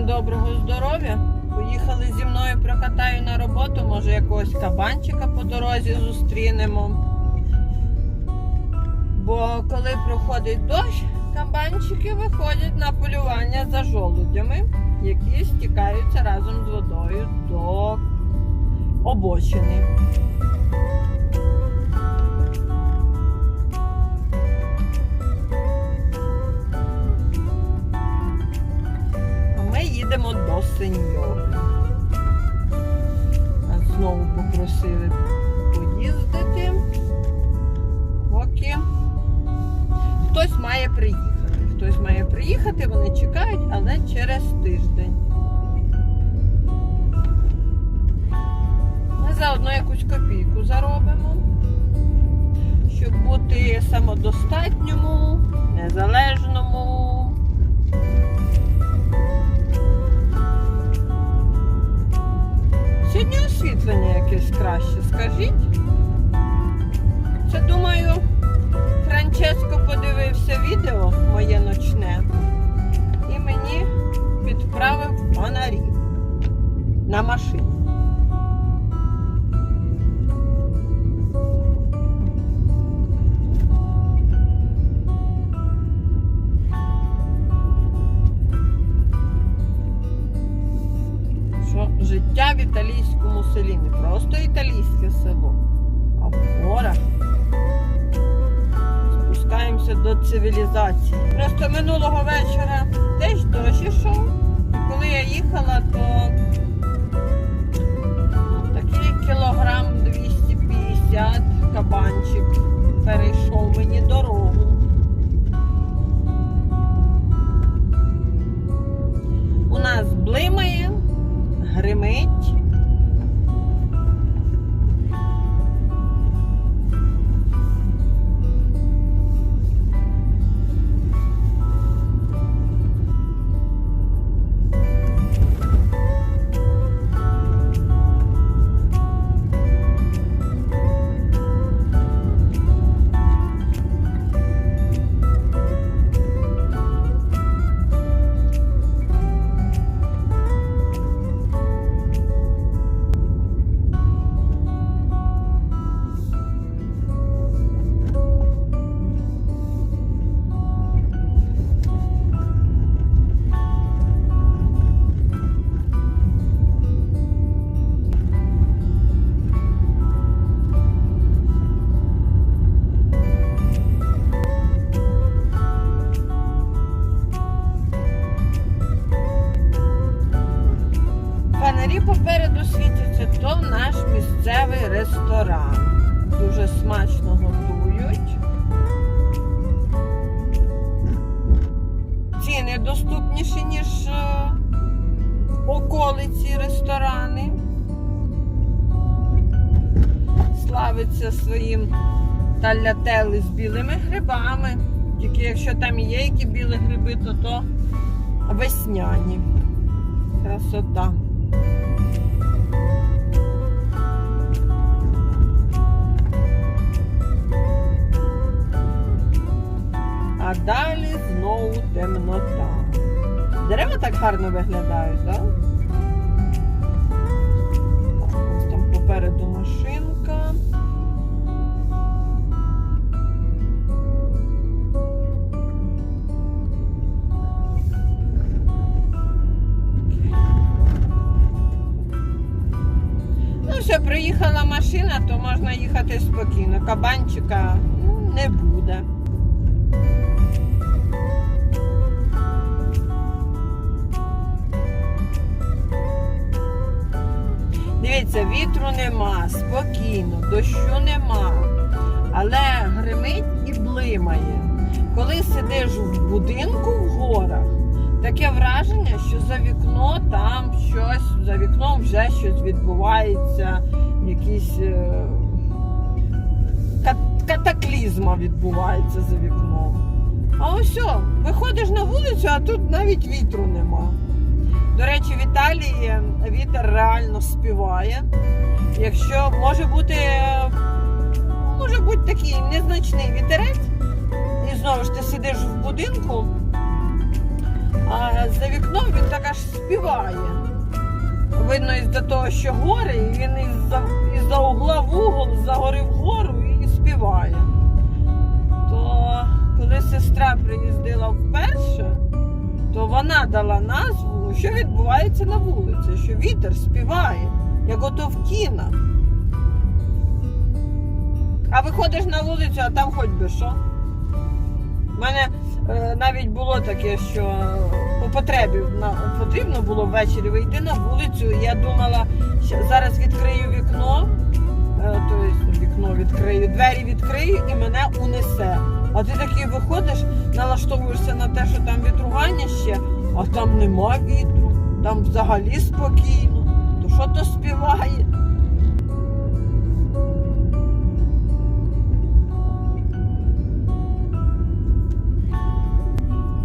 Всім доброго здоров'я. Поїхали зі мною прокатаю на роботу. Може якогось кабанчика по дорозі зустрінемо. Бо коли проходить дощ, кабанчики виходять на полювання за жолудями, які стікаються разом з водою до обочини. Тиждень. Ми заодно якусь копійку заробимо, щоб бути самодостатньому, незалежному. Сьогодні освітлення якесь краще, скажіть. Це думаю, Франческо подивився відео моє ночне і мені підправив фонарі на машині. Життя в італійському селі не просто італійське село, а в горах. Спускаємося до цивілізації. Просто минулого вечора теж дощ ішов. Коли я їхала, то ну, такий кілограм 250 кабанчик перейшов мені дорогу. Ресторан. Дуже смачно готують. Ціни доступніші, ніж е, околиці ресторани. Славиться своїм талятели з білими грибами. Тільки якщо там є які білі гриби, то то весняні. Красота. Далі знову темнота. Дерева так гарно виглядають, так? Ось там попереду машинка. Ну все, приїхала машина, то можна їхати спокійно. Кабанчика ну, не буде. Дивіться, вітру нема, спокійно, дощу нема. Але гримить і блимає. Коли сидиш в будинку в горах, таке враження, що за вікно там щось, за вікном вже щось відбувається, якісь е, катаклізма відбувається за вікном. А ось о, виходиш на вулицю, а тут навіть вітру нема. До речі, в Італії вітер реально співає. Якщо може бути, може бути такий незначний вітерець, і знову ж ти сидиш в будинку, а за вікном він так аж співає. Видно, із-за того, що гори, і він із-за, із-за угла в угол загорив гору і співає. То коли сестра приїздила вперше, то вона дала назву, що відбувається на вулиці, що вітер співає, як ото в кінах. А виходиш на вулицю, а там хоч би що. У мене е, навіть було таке, що по потребі на, потрібно було ввечері вийти на вулицю. Я думала, що зараз відкрию вікно, е, тобто вікно відкрию, двері відкрию і мене унесе. А ти такий виходиш, налаштовуєшся на те, що там вітругання ще, а там нема вітру, там взагалі спокійно. То що то співає?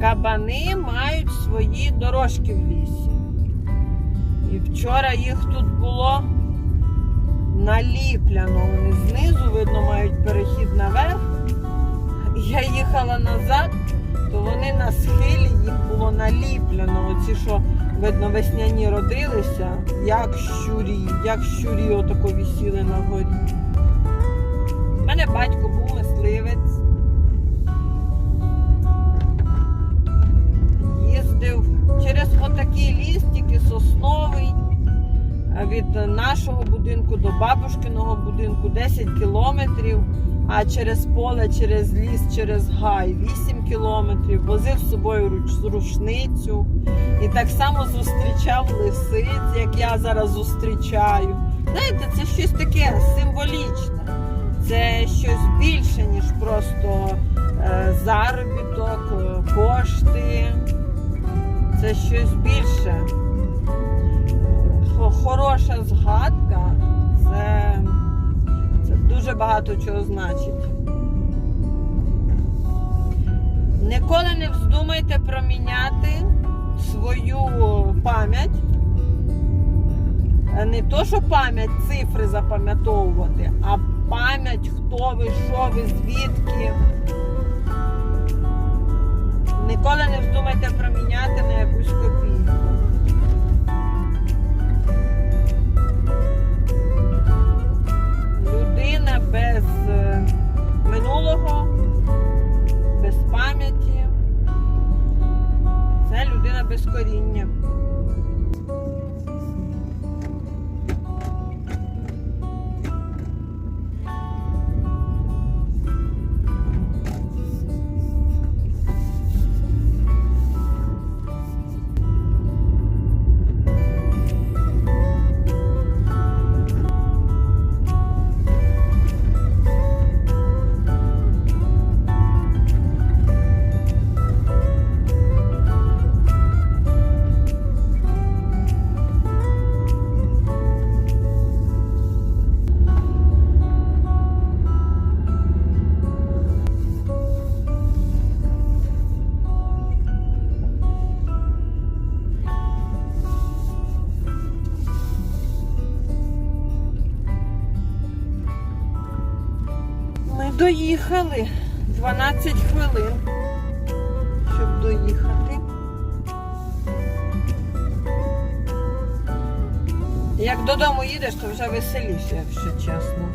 Кабани мають свої дорожки в лісі. І вчора їх тут було наліпляно. Вони знизу, видно, мають перехід наверх. Я їхала назад, наліпляно. Оці, що, видно, весняні родилися, як щурі, як щурі отако висіли на горі. У мене батько був мисливець. їздив через отакий ліс, тільки сосновий. Від нашого будинку до бабушкиного будинку 10 кілометрів, а через поле, через ліс, через гай 8 кілометрів. Возив з собою рушницю і так само зустрічав лисиць, як я зараз зустрічаю. Знаєте, це щось таке символічне. Це щось більше, ніж просто е, заробіток, е, кошти це щось більше. Хороша згадка це, це дуже багато чого значить. Ніколи не вздумайте проміняти свою пам'ять. Не то, що пам'ять цифри запам'ятовувати, а пам'ять, хто ви, що ви, звідки. Ніколи не вздумайте проміняти на якусь копійку. Минулого, без пам'яті. Це людина без коріння. Доїхали 12 хвилин, щоб доїхати. Як додому їдеш, то вже веселіше, якщо чесно.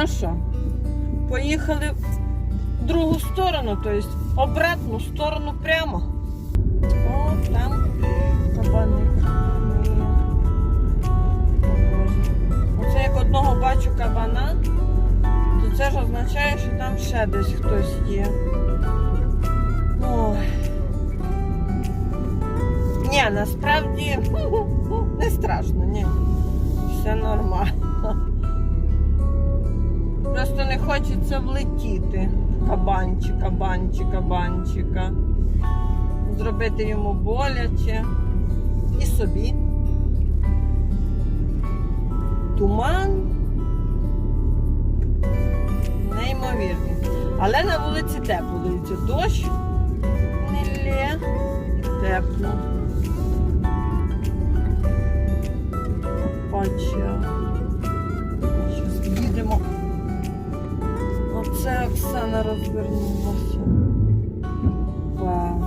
Ну що, поїхали в другу сторону, тобто обратну сторону прямо. О, там кабани. Оце як одного бачу кабана, то це ж означає, що там ще десь хтось є. Ой. Ні, насправді не страшно, ні. Все нормально. Хочеться влетіти кабанчика, кабанчика, кабанчика. Зробити йому боляче. І собі. Туман. Неймовірний. Але на вулиці тепло, дивіться, дощ не лє, тепло. Опача. Оксана розвернулася. Вау.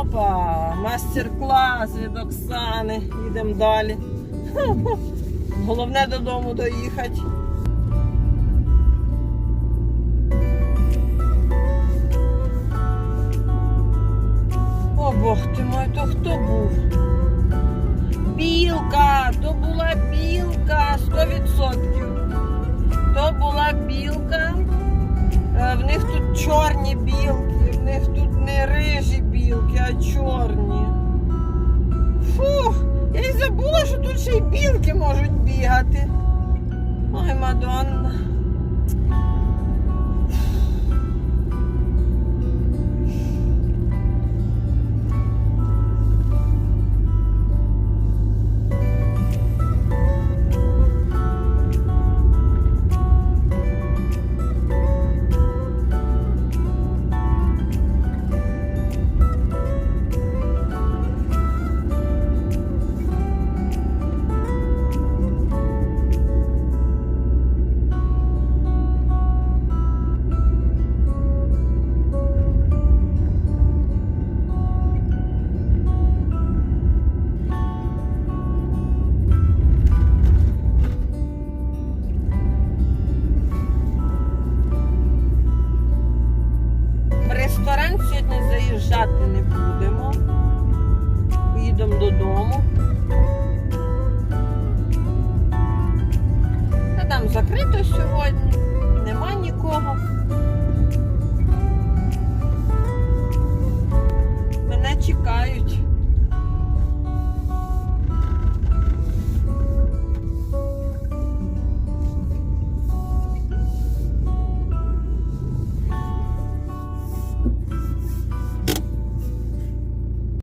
Опа, мастер-клас від Оксани. Їдемо далі. Головне додому доїхати. О, Бог ти мой, то хто був? Білка! То була білка 100%. То була білка. Е, В них тут чорні білки, в них тут не рижі білки, а чорні. Фух, я й забула, що тут ще й білки можуть бігати. Ой, Мадонна. закрито сьогодні, нема нікого. Мене чекають.